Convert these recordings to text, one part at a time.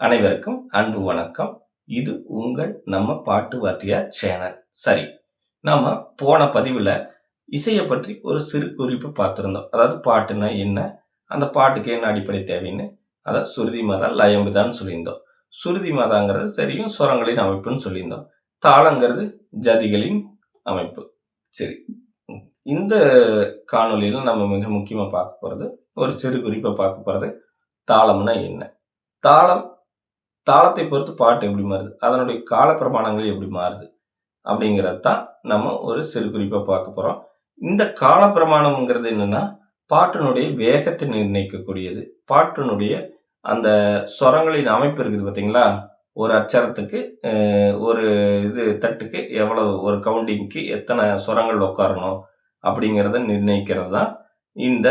அனைவருக்கும் அன்பு வணக்கம். இது உங்கள் நம்ம பாட்டு வாத்தியார் சேனல். சரி நம்ம போன பதிவில் இசையை பற்றி ஒரு சிறு குறிப்பு பார்த்துருந்தோம். அதாவது பாட்டுனா என்ன அந்த பாட்டுக்கு என்ன அடிப்படை தேவைன்னு அதை சுருதி மதம் லயம்புதான்னு சொல்லியிருந்தோம். சுருதி மதாங்கிறது தெரியும் சுரங்களின் அமைப்புன்னு சொல்லியிருந்தோம். தாளங்கிறது ஜதிகளின் அமைப்பு. சரி இந்த காணொலியில் நம்ம மிக முக்கியமாக பார்க்க போகிறது ஒரு சிறு குறிப்பை பார்க்க போகிறது தாளம்னா என்ன? தாளம் தாளத்தை பொறுத்து பாட்டு எப்படி மாறுது? அதனுடைய கால பிரமாணங்கள் எப்படி மாறுது? அப்படிங்கிறது தான் நம்ம ஒரு சிறு குறிப்பாக பார்க்க போகிறோம் இந்த கால பிரமாணம்ங்கிறது என்னென்னா பாட்டினுடைய வேகத்தை நிர்ணயிக்கக்கூடியது. பாட்டினுடைய அந்த ஸ்வரங்களின் அமைப்பு இருக்குது பார்த்தீங்களா? ஒரு அச்சரத்துக்கு ஒரு இது தட்டுக்கு எவ்வளவு ஒரு கவுண்டிங்க்கு எத்தனை சுரங்கள் உட்காரணும் அப்படிங்கிறத நிர்ணயிக்கிறது தான் இந்த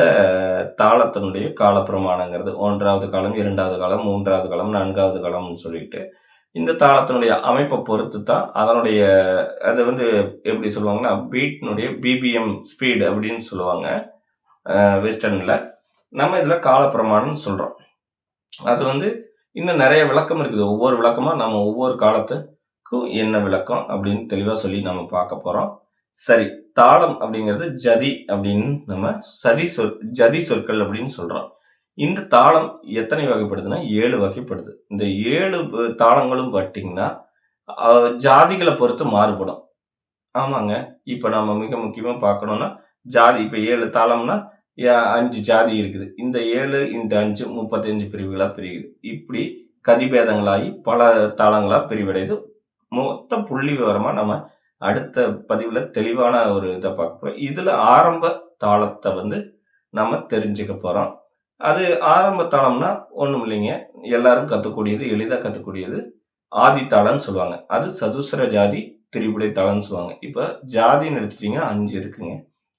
தாளத்தினுடைய காலப்பிரமாணங்கிறது. ஒன்றாவது காலம் இரண்டாவது காலம் மூன்றாவது காலம் நான்காவது காலம்னு சொல்லிட்டு இந்த தாளத்தினுடைய அமைப்பை பொறுத்து தான் அதனுடைய அது வந்து எப்படி சொல்லுவாங்கன்னா பீட்னுடைய பிபிஎம் ஸ்பீடு அப்படின்னு சொல்லுவாங்க. வெஸ்டர்னில் நம்ம இதில் காலப்பிரமாணம்னு சொல்கிறோம் அது வந்து இன்னும் நிறைய விளக்கம் இருக்குது. ஒவ்வொரு விளக்கமாக நம்ம ஒவ்வொரு காலத்துக்கும் என்ன விளக்கம் அப்படின்னு தெளிவாக சொல்லி நம்ம பார்க்க போகிறோம் சரி தாளம் அப்படிங்கிறது ஜதி அப்படின்னு நம்ம சதி சொற் ஜதி சொற்கள் அப்படின்னு சொல்கிறோம் இந்த தாளம் எத்தனை வகைப்படுதுன்னா ஏழு வகைப்படுது. இந்த ஏழு தாளங்களும் பார்த்தீங்கன்னா ஜாதிகளை பொறுத்து மாறுபடும். ஆமாங்க. இப்போ நம்ம மிக முக்கியமாக பார்க்கணும்னா ஜாதி இப்போ ஏழு தாளம்னா ஏ- அஞ்சு ஜாதி இருக்குது. இந்த ஏழு இந்த அஞ்சு முப்பத்தஞ்சு பிரிவுகளாக பிரியுது. இப்படி கதிபேதங்களாகி பல தாளங்களாக பிரிவடையுது. மொத்த புள்ளி விவரமாக நம்ம அடுத்த பதிவில் தெளிவான ஒரு இதை பார்க்க போகிறோம் இதில் ஆரம்ப தாளத்தை வந்து நம்ம தெரிஞ்சுக்க போகிறோம் அது ஆரம்ப தாளம்னா ஒன்றும் இல்லைங்க. எல்லாரும் கற்றுக்கூடியது எளிதாக கற்றுக்கூடியது ஆதி தாளம்னு சொல்லுவாங்க. அது சதுசர ஜாதி திரிபுடை தாளம்னு சொல்லுவாங்க. இப்போ ஜாதின்னு எடுத்துட்டிங்கன்னா அஞ்சு இருக்குங்க.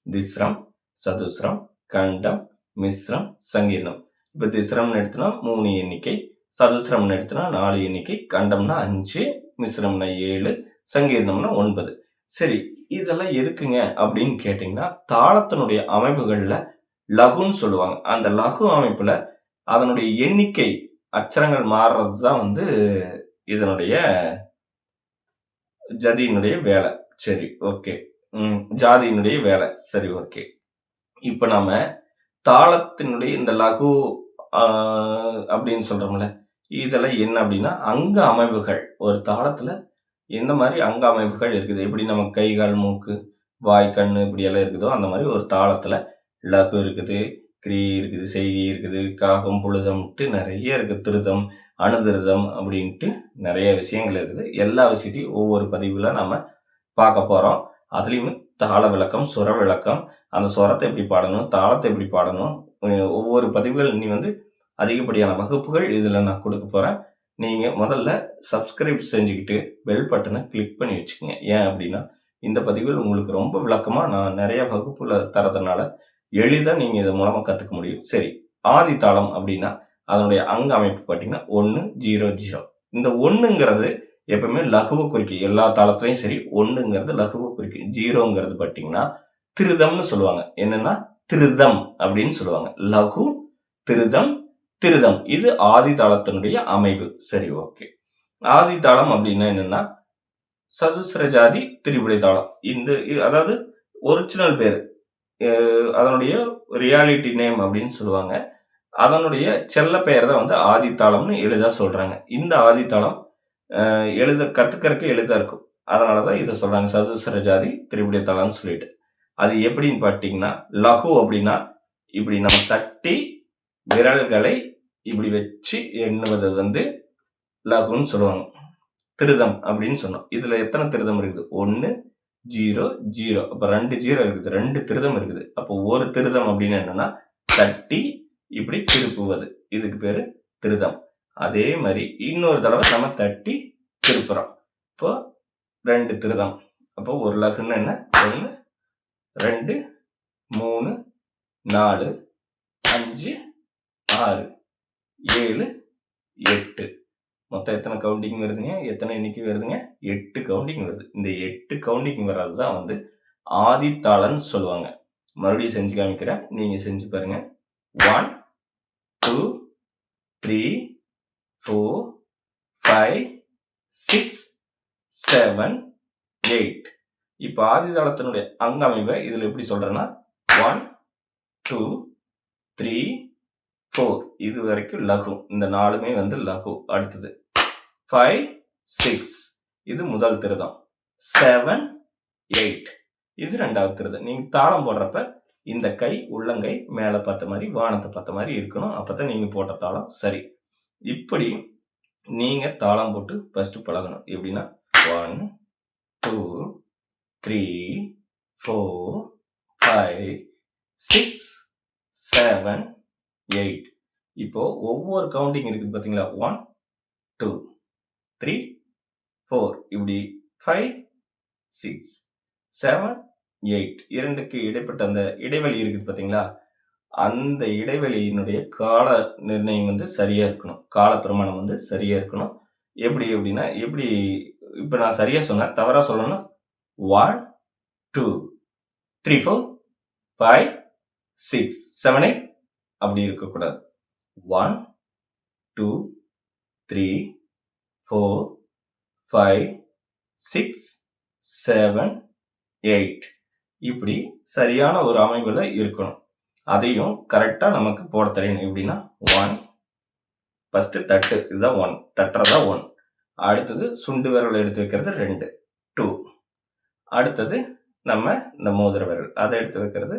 திஸ்ரம் சதுஸ்ரம் கண்டம் மிஸ்ரம் சங்கீர்ணம். இப்போ திஸ்ரம்னு எடுத்தோன்னா மூணு எண்ணிக்கை சதுஸ்ரம்னு எடுத்தோம்னா நாலு எண்ணிக்கை கண்டம்னா அஞ்சு மிஸ்ரம்னா ஏழு சங்கீர்ணம்னா ஒன்பது. சரி இதெல்லாம் எதுக்குங்க அப்படின்னு கேட்டிங்கன்னா தாளத்தினுடைய அமைப்புகளில் லகுன்னு சொல்லுவாங்க. அந்த லகு அமைப்பில் அதனுடைய எண்ணிக்கை அச்சரங்கள் மாறுறது தான் வந்து இதனுடைய ஜதியினுடைய வேலை. சரி ஓகே. ஜாதியினுடைய வேலை. சரி ஓகே. இப்போ நாம் தாளத்தினுடைய இந்த லகு அப்படின்னு சொல்கிறோம்ல இதெல்லாம் என்ன அப்படின்னா அங்க அமைவுகள். ஒரு தாளத்தில் எந்த மாதிரி அங்க அமைப்புகள் இருக்குது? எப்படி நம்ம கை கால் மூக்கு வாய் கண் இப்படி எல்லாம் இருக்குதோ அந்த மாதிரி ஒரு தாளத்தில் லகு இருக்குது கிரி இருக்குது செய்கி இருக்குது காகம் புழுதம்ட்டு நிறைய இருக்குது திருதம் அணுதிருதம் அப்படின்ட்டு நிறைய விஷயங்கள் இருக்குது. எல்லா விஷயத்தையும் ஒவ்வொரு பதிவில் நம்ம பார்க்க போகிறோம் அதுலேயுமே தாள விளக்கம் சுர விளக்கம் அந்த சுரத்தை எப்படி பாடணும் தாளத்தை எப்படி பாடணும் ஒவ்வொரு பதிவுகள் நீ வந்து அதிகப்படியான வகுப்புகள் இதில் நான் கொடுக்க போகிறேன் நீங்கள் முதல்ல சப்ஸ்கிரைப் செஞ்சுக்கிட்டு பெல் பட்டனை கிளிக் பண்ணி வச்சுக்கோங்க. ஏன் அப்படின்னா இந்த பதிவில் உங்களுக்கு ரொம்ப விளக்கமாக நான் நிறைய வகுப்புல தரதுனால எளிதாக நீங்கள் இது மூலமாக கற்றுக்க முடியும். சரி ஆதி தாளம் அப்படின்னா அதனுடைய அங்க அமைப்பு பார்த்தீங்கன்னா ஒன்று ஜீரோ ஜீரோ. இந்த ஒன்றுங்கிறது எப்பவுமே லகுவை குறிக்கும் எல்லா தாளத்துலையும் சரி ஒன்றுங்கிறது லகுவை குறிக்கும் ஜீரோங்கிறது பார்த்தீங்கன்னா திருதம்னு சொல்லுவாங்க. என்னென்னா திருதம் அப்படின்னு சொல்லுவாங்க. லகு திருதம் திருதம். இது ஆதி தளத்தினுடைய அமைவு. சரி ஓகே. ஆதி தளம் அப்படின்னா என்னன்னா சதுசர ஜாதி திரிபுடை தாளம். இந்த அதாவது ஒரிஜினல் பேர். அதனுடைய ரியாலிட்டி நேம் அப்படின்னு சொல்லுவாங்க. அதனுடைய செல்ல பெயர் தான் வந்து ஆதித்தாளம்னு எளிதாக சொல்கிறாங்க இந்த ஆதித்தாளம் எழுத கற்றுக்கறக்கு எளிதாக இருக்கும். அதனால தான் இதை சொல்கிறாங்க சதுசர ஜாதி திரிபுடை தாளம்னு சொல்லிட்டு. அது எப்படின்னு பார்த்தீங்கன்னா லகு அப்படின்னா இப்படி நம்ம தட்டி விரல்களை இப்படி வச்சு எண்ணுவது வந்து லகுன்னு சொல்லுவாங்க. திருதம் அப்படின்னு சொன்னோம். இதில் எத்தனை திருதம் இருக்குது? ஒன்று ஜீரோ ஜீரோ. அப்போ ரெண்டு ஜீரோ இருக்குது. ரெண்டு திருதம் இருக்குது. அப்போ ஒரு திருதம் அப்படின்னு என்னன்னா தட்டி இப்படி திருப்புவது. இதுக்கு பேர் திருதம். அதே மாதிரி இன்னொரு தடவை நம்ம தட்டி திருப்புறோம். இப்போ ரெண்டு திருதம். அப்போ ஒரு லகுன்னு என்ன? ஒன்று ரெண்டு மூணு நாலு அஞ்சு ஆறு. ஏழு எட்டு. மொத்தம் எத்தனை கவுண்டிங் வருதுங்க? எத்தனை எண்ணிக்கை வருதுங்க? எட்டு கவுண்டிங் வருது. இந்த எட்டு கவுண்டிங் வர்றது தான் வந்து ஆதித்தாளன் சொல்லுவாங்க. மறுபடியும் செஞ்சு காமிக்கிறேன். நீங்கள் செஞ்சு பாருங்க. One two three four five six seven eight இப்போ ஆதிதாளத்தினுடைய அங்கமைவை இதில் எப்படி சொல்கிறேன்னா ஒன் டூ த்ரீ ஃபோர் இது வரைக்கும் லகு. இந்த நாலுமே வந்து லகு. அடுத்தது ஃபைவ் சிக்ஸ் இது முதல் திருதம். செவன் எயிட் இது ரெண்டாவது திருதம். நீங்கள் தாளம் போடுறப்ப இந்த கை உள்ளங்கை மேலே பார்த்த மாதிரி வானத்தை பார்த்த மாதிரி இருக்கணும். அப்போ தான் நீங்கள் போட்ட தாளம் சரி. இப்படி நீங்கள் தாளம் போட்டு ஃபஸ்ட்டு பழகணும். எப்படின்னா one two three four five six seven eight. இப்போது ஒவ்வொரு கவுண்டிங் இருக்குது பார்த்தீங்களா? ஒன் டூ த்ரீ ஃபோர் இப்படி ஃபைவ் சிக்ஸ் செவன் எயிட் இரண்டுக்கு இடைப்பட்ட அந்த இடைவெளி இருக்குது பார்த்தீங்களா? அந்த இடைவெளியினுடைய கால நிர்ணயம் வந்து சரியாக இருக்கணும். கால பிரமாணம் வந்து சரியாக இருக்கணும். எப்படி எப்படின்னா எப்படி இப்போ நான் சரியாக சொன்னேன் தவறாக சொல்லணும்னா one two three four five six seven eight அப்படி இருக்கக்கூடாது. One two three four five six seven eight இப்படி சரியான ஒரு அமைவில் இருக்கணும். அதையும் கரெக்டாக நமக்கு போட தெரியணும். எப்படின்னா ஒன் ஃபஸ்ட்டு தட்டு. இதுதான் ஒன் தட்டுறதா ஒன் அடுத்தது சுண்டு விரல் எடுத்து வைக்கிறது ரெண்டு. டூ அடுத்தது நம்ம இந்த மோதிர விரல். அதை எடுத்து வைக்கிறது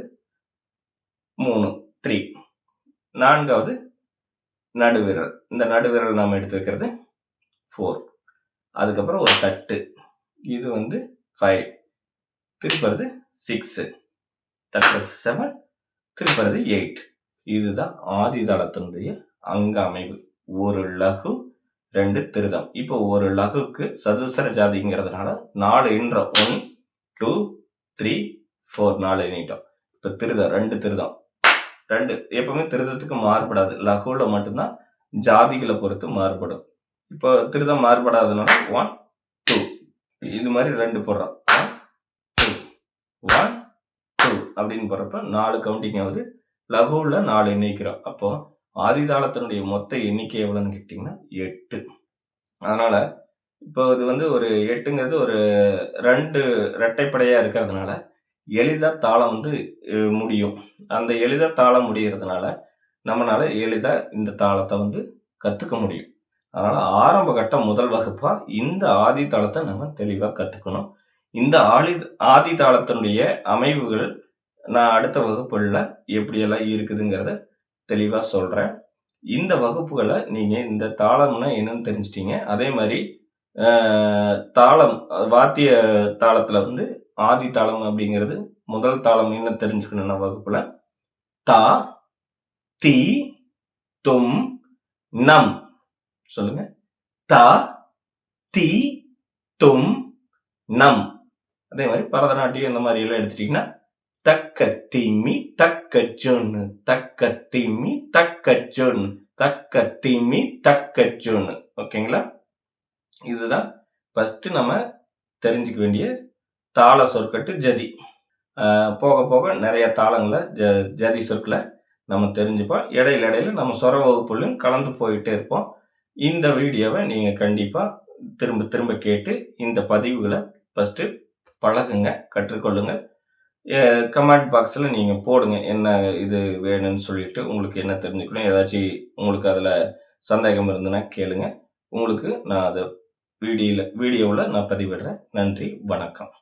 மூணு. த்ரீ நான்காவது நடுவிரல். இந்த நடுவிரல் நம்ம எடுத்து வைக்கிறது ஃபோர் அதுக்கப்புறம் ஒரு தட்டு. இது வந்து ஃபைவ் திருப்பறது சிக்ஸு தட்டுறது செவன் திருப்பறது எயிட் இதுதான் ஆதிதளத்தினுடைய அங்க அமைவு. ஒரு லகு ரெண்டு திருதம். இப்போ ஒரு லகுக்கு சதுசர ஜாதிங்கிறதுனால நாலு என்ற ஒன் டூ த்ரீ ஃபோர் நாலு எண்ணிட்டோம். இப்போ திருதம் ரெண்டு திருதம். ரெண்டு எப்பவுமே திருதத்துக்கு மாறுபடாது. லகுல மட்டும்தான் ஜாதிகளை பொறுத்து மாறுபடும். இப்போ திருதம் மாறுபடாததுனால ஒன் டூ இது மாதிரி ரெண்டு போடுறோம். ஒன் டூ ஒன் டூ அப்படின்னு போடுறப்ப நாலு கவுண்டிங் ஆகுது. லகுவில் நாலு எண்ணிக்கிறோம் அப்போ ஆதிதாளத்தினுடைய மொத்த எண்ணிக்கை எவ்வளோன்னு கேட்டிங்கன்னா எட்டு. அதனால் இப்போ இது வந்து ஒரு எட்டுங்கிறது ஒரு ரெண்டு ரெட்டைப்படையாக இருக்கிறதுனால எளிதாக தாளம் வந்து முடியும். அந்த எளிதாக தாளம் முடிகிறதுனால நம்மளால் எளிதாக இந்த தாளத்தை வந்து கற்றுக்க முடியும். அதனால் ஆரம்ப கட்ட முதல் வகுப்பாக இந்த ஆதி தாளத்தை நம்ம தெளிவாக கற்றுக்கணும் இந்த ஆளி ஆதி தாளத்தினுடைய அமைவுகள் நான் அடுத்த வகுப்புகளில் எப்படியெல்லாம் இருக்குதுங்கிறத தெளிவாக சொல்கிறேன் இந்த வகுப்புகளை நீங்கள் இந்த தாளம்னா என்னன்னு தெரிஞ்சிட்டீங்க. அதே மாதிரி தாளம் வாத்திய தாளத்தில் வந்து ஆதி தாளம் அப்படிங்கிறது முதல் தாளம் என்ன தெரிஞ்சுக்கணும்னா வகுப்புல? தா தி தும் நம். சொல்லுங்க. தா தி தும் நம். அதே மாதிரி பரதநாட்டியம் இந்த மாதிரி எல்லாம் எடுத்துட்டீங்கன்னா தக்க திம்மி தக்க ஜொன்னு தக்க திம்மி தக்க ஜொன்னு தக்க திம்மி தக்க ஜொன்னு ஓகேங்களா? இதுதான் ஃபஸ்ட்டு நம்ம தெரிஞ்சுக்க வேண்டிய தாள சொற்கட்டு ஜதி. போக போக நிறைய தாளங்களை ஜ ஜதி சொற்களை நம்ம தெரிஞ்சுப்போம். இடையில இடையில நம்ம சொர வகுப்புலையும் கலந்து போயிட்டே இருப்போம். இந்த வீடியோவை நீங்கள் கண்டிப்பாக திரும்ப திரும்ப கேட்டு இந்த பதிவுகளை ஃபஸ்ட்டு பழகுங்க கற்றுக்கொள்ளுங்கள் கமெண்ட் பாக்ஸில் நீங்கள் போடுங்க என்ன இது வேணும்னு சொல்லிட்டு உங்களுக்கு என்ன தெரிஞ்சுக்கணும் ஏதாச்சும் உங்களுக்கு அதில் சந்தேகம் இருந்ததுன்னா கேளுங்க. உங்களுக்கு நான் அதை வீடியோவில் வீடியோவில் நான் பதிவிடுறேன். நன்றி வணக்கம்.